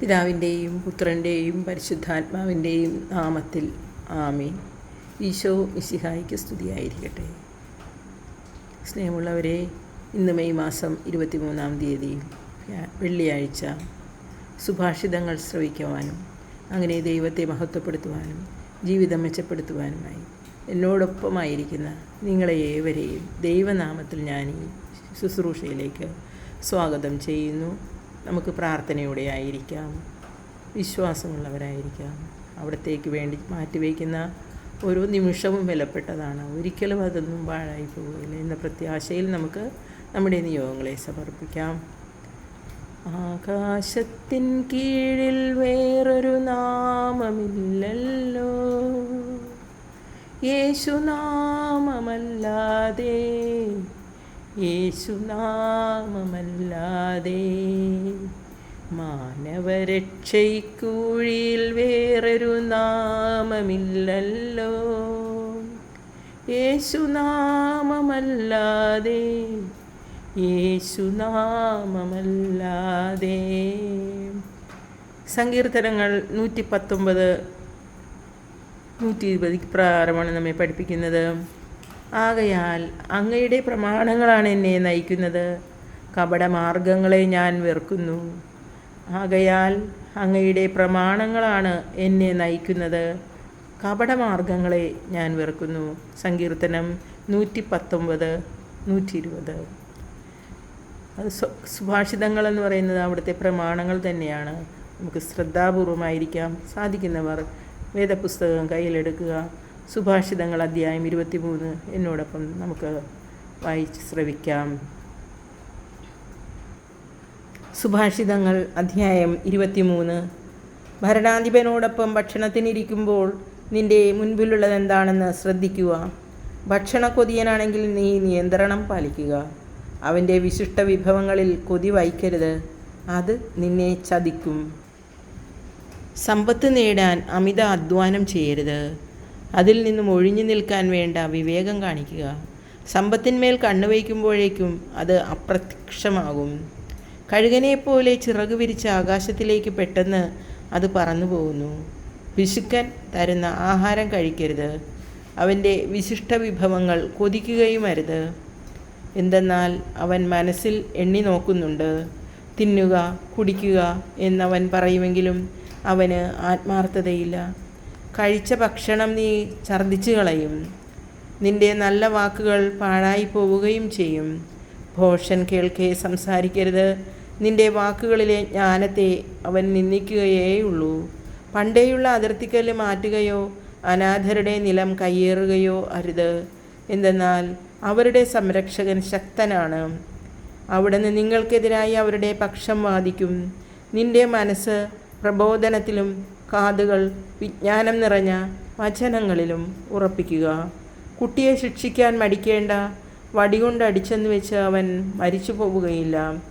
പിതാവിന്റെയും പുത്രന്റെയും പരിശുദ്ധാത്മാവിന്റെയും നാമത്തിൽ ആമീൻ. ഈശോ മിശിഹായിക്ക് സ്തുതിയായിരിക്കട്ടെ. സ്നേഹമുള്ളവരെ ഇന്ന് മെയ് മാസം ഇരുപത്തിമൂന്നാം തീയതി വെള്ളിയാഴ്ച സുഭാഷിതങ്ങൾ ശ്രവിക്കുവാനും അങ്ങനെ ദൈവത്തെ മഹത്വപ്പെടുത്തുവാനും ജീവിതം മെച്ചപ്പെടുത്തുവാനുമായി എന്നോടൊപ്പമായിരിക്കുന്ന നിങ്ങളെ ഏവരെയും ദൈവനാമത്തിൽ ഞാൻ ഈ ശുശ്രൂഷയിലേക്ക് സ്വാഗതം ചെയ്യുന്നു. നമുക്ക് പ്രാർത്ഥനയോടെ ആയിരിക്കാം. വിശ്വാസമുള്ളവരായിരിക്കാം. അവിടത്തേക്ക് വേണ്ടി മാറ്റിവെക്കുന്ന ഓരോ നിമിഷവും വിലപ്പെട്ടതാണ്. ഒരിക്കലും അതൊന്നും പാഴായി പോവുകയില്ല എന്ന പ്രത്യാശയിൽ നമുക്ക് നമ്മുടെ നിയോഗങ്ങളെ സമർപ്പിക്കാം. ആകാശത്തിൻ കീഴിൽ വേറൊരു നാമമില്ലല്ലോ. യേശുനാമമല്ലാതെ യേശുനാമമല്ലാതെ മാനവരക്ഷയ്ക്കൂഴിയിൽ വേറൊരു നാമമില്ലല്ലോ. യേശുനാമമല്ലാതെ യേശുനാമമല്ലാതെ. സങ്കീർത്തനങ്ങൾ നൂറ്റി പത്തൊമ്പത് നൂറ്റി ഇരുപത് പ്രകാരമാണ് നമ്മെ പഠിപ്പിക്കുന്നത്. ആകയാൽ അങ്ങയുടെ പ്രമാണങ്ങളാണ് എന്നെ നയിക്കുന്നത്. കപടമാർഗങ്ങളെ ഞാൻ വെറുക്കുന്നു. ആകയാൽ അങ്ങയുടെ പ്രമാണങ്ങളാണ് എന്നെ നയിക്കുന്നത്. കപടമാർഗങ്ങളെ ഞാൻ വെറുക്കുന്നു. സങ്കീർത്തനം നൂറ്റി പത്തൊമ്പത് നൂറ്റി ഇരുപത് അത് സുഭാഷിതങ്ങൾ എന്ന് പറയുന്നത് അവിടുത്തെ പ്രമാണങ്ങൾ തന്നെയാണ്. നമുക്ക് ശ്രദ്ധാപൂർവമായിരിക്കാം. സാധിക്കുന്നവർ വേദപുസ്തകം കയ്യിലെടുക്കുക. സുഭാഷിതങ്ങൾ അധ്യായം ഇരുപത്തിമൂന്ന് എന്നോടൊപ്പം നമുക്ക് വായിച്ച് ശ്രവിക്കാം. സുഭാഷിതങ്ങൾ അധ്യായം ഇരുപത്തിമൂന്ന്. ഭരണാധിപനോടൊപ്പം ഭക്ഷണത്തിനിരിക്കുമ്പോൾ നിന്റെ മുൻപിലുള്ളത് എന്താണെന്ന് ശ്രദ്ധിക്കുക. ഭക്ഷണ കൊതിയനാണെങ്കിൽ നീ നിയന്ത്രണം പാലിക്കുക. അവന്റെ വിശിഷ്ട വിഭവങ്ങളിൽ കൊതി വയ്ക്കരുത് അത് നിന്നെ ചതിക്കും. സമ്പത്ത് നേടാൻ അമിത അധ്വാനം ചെയ്യരുത്. അതിൽ നിന്നും ഒഴിഞ്ഞു നിൽക്കാൻ വേണ്ട വിവേകം കാണിക്കുക. സമ്പത്തിന്മേൽ കണ്ണുവയ്ക്കുമ്പോഴേക്കും അത് അപ്രത്യക്ഷമാകും. കഴുകനെപ്പോലെ ചിറക് വിരിച്ച ആകാശത്തിലേക്ക് പെട്ടെന്ന് അത് പറന്നു പോകുന്നു. വിശുക്കൻ തരുന്ന ആഹാരം കഴിക്കരുത്. അവന്റെ വിശിഷ്ട വിഭവങ്ങൾ കൊതിക്കുകയും അരുത്. എന്തെന്നാൽ അവൻ മനസ്സിൽ എണ്ണി നോക്കുന്നുണ്ട്. തിന്നുക കുടിക്കുക എന്നവൻ പറയുമെങ്കിലും അവന് ആത്മാർത്ഥതയില്ല. കഴിച്ച ഭക്ഷണം നീ ഛർദ്ദിച്ചു കളയും. നിന്റെ നല്ല വാക്കുകൾ പാഴായി പോവുകയും ചെയ്യും. ഭോഷൻ കേൾക്കെ സംസാരിക്കരുത്. നിന്റെ വാക്കുകളിലെ ജ്ഞാനത്തെ അവൻ നിന്ദിക്കുകയേയുള്ളൂ. പണ്ടേയുള്ള അതിർത്തിക്കല്ല് മാറ്റുകയോ അനാഥരുടെ നിലം കയ്യേറുകയോ അരുത്. എന്തെന്നാൽ അവരുടെ സംരക്ഷകൻ ശക്തനാണ്. അവിടുന്ന് നിങ്ങൾക്കെതിരായി അവരുടെ പക്ഷം വാദിക്കും. നിന്റെ മനസ്സ് പ്രബോധനത്തിലും കാതുകൾ വിജ്ഞാനം നിറഞ്ഞ വചനങ്ങളിലും ഉറപ്പിക്കുക. കുട്ടിയെ ശിക്ഷിക്കാൻ മടിക്കേണ്ട വടികൊണ്ട് അടിച്ചെന്ന് വെച്ച് അവൻ മരിച്ചു പോവുകയില്ല.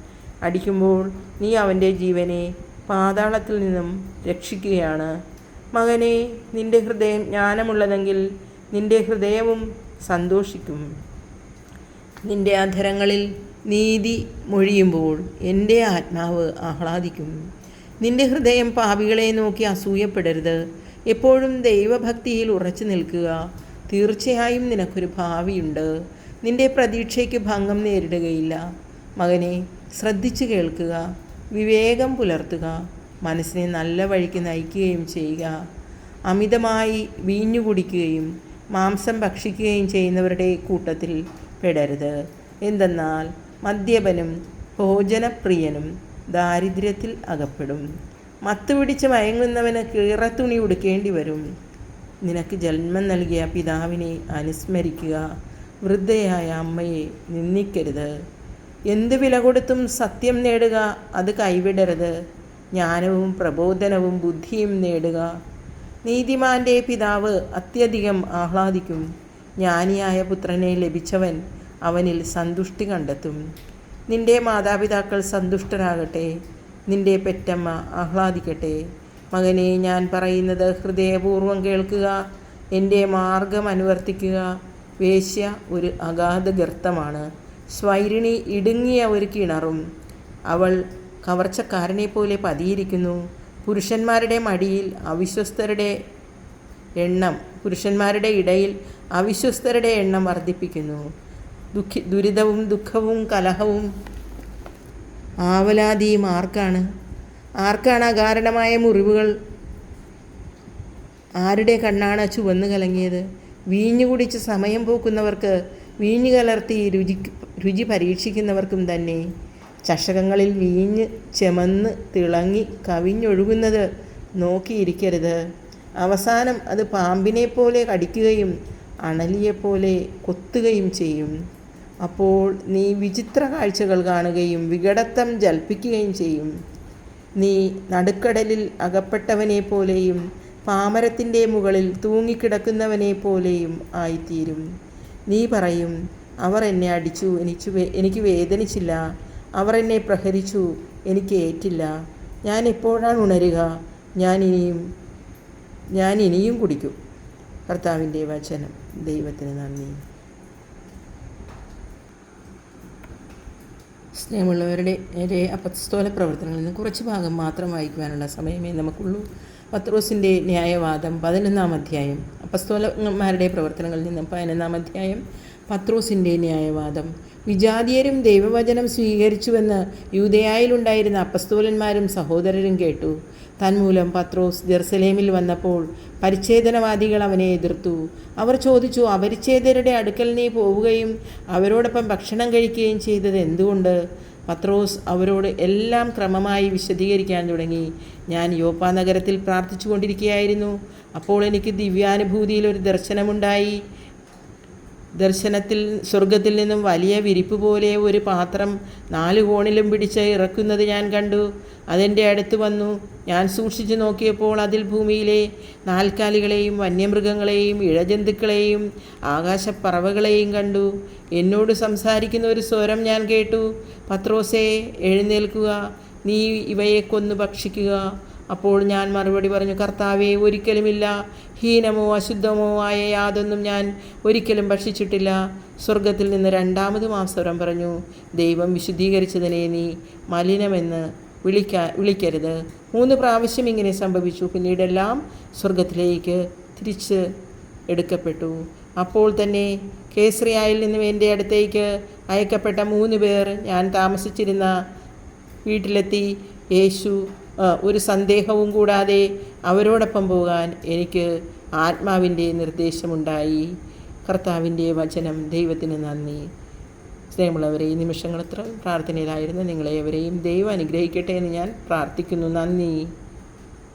അടിക്കുമ്പോൾ നീ അവന്റെ ജീവനെ പാതാളത്തിൽ നിന്നും രക്ഷിക്കുകയാണ്. മകനെ നിന്റെ ഹൃദയം ജ്ഞാനമുള്ളതെങ്കിൽ നിന്റെ ഹൃദയവും സന്തോഷിക്കും. നിന്റെ അധരങ്ങളിൽ നീതി മൊഴിയുമ്പോൾ എന്റെ ആത്മാവ് ആഹ്ലാദിക്കും. നിന്റെ ഹൃദയം പാപികളെ നോക്കി അസൂയപ്പെടരുത്. എപ്പോഴും ദൈവഭക്തിയിൽ ഉറച്ചു നിൽക്കുക. തീർച്ചയായും നിനക്കൊരു ഭാവിയുണ്ട്. നിന്റെ പ്രതീക്ഷയ്ക്ക് ഭംഗം നേരിടുകയില്ല. മകനെ ശ്രദ്ധിച്ചു കേൾക്കുക. വിവേകം പുലർത്തുക. മനസ്സിനെ നല്ല വഴിക്ക് നയിക്കുകയും ചെയ്യുക. അമിതമായി വീഞ്ഞു കുടിക്കുകയും മാംസം ഭക്ഷിക്കുകയും ചെയ്യുന്നവരുടെ കൂട്ടത്തിൽ പെടരുത്. എന്തെന്നാൽ മദ്യപനും ഭോജനപ്രിയനും ദാരിദ്ര്യത്തിൽ അകപ്പെടും. മത്ത് പിടിച്ച് മയങ്ങുന്നവന് കീറത്തുണി ഉടുക്കേണ്ടി വരും. നിനക്ക് ജന്മം നൽകിയ പിതാവിനെ അനുസ്മരിക്കുക. വൃദ്ധയായ അമ്മയെ നിന്ദിക്കരുത്. എന്ത് വില കൊടുത്തും സത്യം നേടുക അത് കൈവിടരുത്. ജ്ഞാനവും പ്രബോധനവും ബുദ്ധിയും നേടുക. നീതിമാന്റെ പിതാവ് അത്യധികം ആഹ്ലാദിക്കും. ജ്ഞാനിയായ പുത്രനെ ലഭിച്ചവൻ അവനിൽ സന്തുഷ്ടി കണ്ടെത്തും. നിന്റെ മാതാപിതാക്കൾ സന്തുഷ്ടരാകട്ടെ നിന്റെ പെറ്റമ്മ ആഹ്ലാദിക്കട്ടെ. മകനെ ഞാൻ പറയുന്നത് ഹൃദയപൂർവം കേൾക്കുക എന്റെ മാർഗം അനുവർത്തിക്കുക. വേശ്യ ഒരു അഗാധ ഗർത്തമാണ്. സ്വൈരിണി ഇടുങ്ങിയ ഒരു കിണറും. അവൾ കവർച്ചക്കാരനെ പോലെ പതിയിരിക്കുന്നു. പുരുഷന്മാരുടെ മടിയിൽ അവിശ്വസ്തരുടെ എണ്ണം പുരുഷന്മാരുടെ ഇടയിൽ അവിശ്വസ്തരുടെ എണ്ണം വർദ്ധിപ്പിക്കുന്നു. ദുഃഖി ദുരിതവും ദുഃഖവും കലഹവും. ആവലാതിയും ആർക്കാണ്? ആർക്കാണ് അകാരണമായ മുറിവുകൾ? ആരുടെ കണ്ണാണ് ചുവന്ന് കലങ്ങിയത്? വീഞ്ഞു കുടിച്ച് സമയം പോക്കുന്നവർക്ക് വീഞ്ഞു കലർത്തി രുചി രുചി പരീക്ഷിക്കുന്നവർക്കും തന്നെ ചഷകങ്ങളിൽ വീഞ്ഞ് ചെമന്ന് തിളങ്ങി കവിഞ്ഞൊഴുകുന്നത് നോക്കിയിരിക്കരുത്. അവസാനം അത് പാമ്പിനെ പോലെ കടിക്കുകയും അണലിയെപ്പോലെ കൊത്തുകയും ചെയ്യും. അപ്പോൾ നീ വിചിത്ര കാഴ്ചകൾ കാണുകയും വികടത്വം ജൽപ്പിക്കുകയും ചെയ്യും. നീ നടുക്കടലിൽ അകപ്പെട്ടവനെ പോലെയും പാമരത്തിന്റെ മുകളിൽ തൂങ്ങിക്കിടക്കുന്നവനെ പോലെയും ആയിത്തീരും. നീ പറയും അവർ എന്നെ അടിച്ചു എനിക്ക് എനിക്ക് വേദനിച്ചില്ല. അവർ എന്നെ പ്രഹരിച്ചു എനിക്ക് ഏറ്റില്ല. ഞാൻ എപ്പോഴാണ് ഉണരുക? ഞാൻ ഇനിയും ഞാൻ ഇനിയും കുടിക്കും. കർത്താവിന്റെ വചനം. ദൈവത്തിന് നന്ദി. സ്നേഹമുള്ളവരുടെ അപസ്തോല പ്രവർത്തനങ്ങളിൽ നിന്ന് കുറച്ച് ഭാഗം മാത്രം വായിക്കുവാനുള്ള സമയമേ നമുക്കുള്ളൂ. പത്രോസിന്റെ ന്യായവാദം പതിനൊന്നാം അധ്യായം. അപസ്തോലന്മാരുടെ പ്രവർത്തനങ്ങളിൽ നിന്ന് പതിനൊന്നാം അധ്യായം. പത്രോസിന്റെ ന്യായവാദം. വിജാതീയരും ദൈവവചനം സ്വീകരിച്ചുവെന്ന് യൂതയായിലുണ്ടായിരുന്ന അപസ്തോലന്മാരും സഹോദരരും കേട്ടു. തന്മൂലം പത്രോസ് ജെറുസലേമിൽ വന്നപ്പോൾ പരിച്ഛേദനവാദികൾ അവനെ എതിർത്തു. അവർ ചോദിച്ചു അപരിച്ഛേദരുടെ അടുക്കൽ നീ പോവുകയും അവരോടൊപ്പം ഭക്ഷണം കഴിക്കുകയും ചെയ്തത് എന്തുകൊണ്ട്? പത്രോസ് അവരോട് എല്ലാം ക്രമമായി വിശദീകരിക്കാൻ തുടങ്ങി. ഞാൻ യോപ്പ നഗരത്തിൽ പ്രാർത്ഥിച്ചു കൊണ്ടിരിക്കുകയായിരുന്നു അപ്പോൾ എനിക്ക് ദിവ്യാനുഭൂതിയിൽ ഒരു ദർശനമുണ്ടായി. ദർശനത്തിൽ സ്വർഗത്തിൽ നിന്നും വലിയ വിരിപ്പ് പോലെ ഒരു പാത്രം നാല് കോണിലും പിടിച്ച് ഇറക്കുന്നത് ഞാൻ കണ്ടു. അതെന്റെ അടുത്ത് വന്നു. ഞാൻ സൂക്ഷിച്ചു നോക്കിയപ്പോൾ അതിൽ ഭൂമിയിലെ നാൽക്കാലികളെയും വന്യമൃഗങ്ങളെയും ഇഴജന്തുക്കളെയും ആകാശപ്പറവകളെയും കണ്ടു. എന്നോട് സംസാരിക്കുന്ന ഒരു സ്വരം ഞാൻ കേട്ടു. പത്രോസേ എഴുന്നേൽക്കുക. നീ ഇവയെ കൊന്നു ഭക്ഷിക്കുക. അപ്പോൾ ഞാൻ മറുപടി പറഞ്ഞു കർത്താവെ ഒരിക്കലുമില്ല. ഹീനമോ അശുദ്ധമോ ആയ യാതൊന്നും ഞാൻ ഒരിക്കലും ഭക്ഷിച്ചിട്ടില്ല. സ്വർഗത്തിൽ നിന്ന് രണ്ടാമതും മാംസവരം സ്വരം പറഞ്ഞു ദൈവം വിശുദ്ധീകരിച്ചതിനെ നീ മലിനമെന്ന് വിളിക്കാ വിളിക്കരുത്. മൂന്ന് പ്രാവശ്യം ഇങ്ങനെ സംഭവിച്ചു. പിന്നീടെല്ലാം സ്വർഗത്തിലേക്ക് തിരിച്ച് എടുക്കപ്പെട്ടു. അപ്പോൾ തന്നെ കേസറിയായിൽ നിന്നും എന്റെ അടുത്തേക്ക് അയക്കപ്പെട്ട മൂന്ന് പേർ ഞാൻ താമസിച്ചിരുന്ന വീട്ടിലെത്തി. യേശു ഒരു സന്ദേഹവും കൂടാതെ അവരോടൊപ്പം പോകാൻ എനിക്ക് ആത്മാവിന്റെ നിർദ്ദേശമുണ്ടായി. കർത്താവിന്റെ വചനം ദൈവത്തിന് നന്ദി. സ്നേഹമുള്ളവരെ ഈ നിമിഷങ്ങൾ പ്രാർത്ഥനയിലായിരുന്നു. നിങ്ങളെ എവരെയും ദൈവം അനുഗ്രഹിക്കട്ടെ എന്ന് ഞാൻ പ്രാർത്ഥിക്കുന്നു. നന്ദി.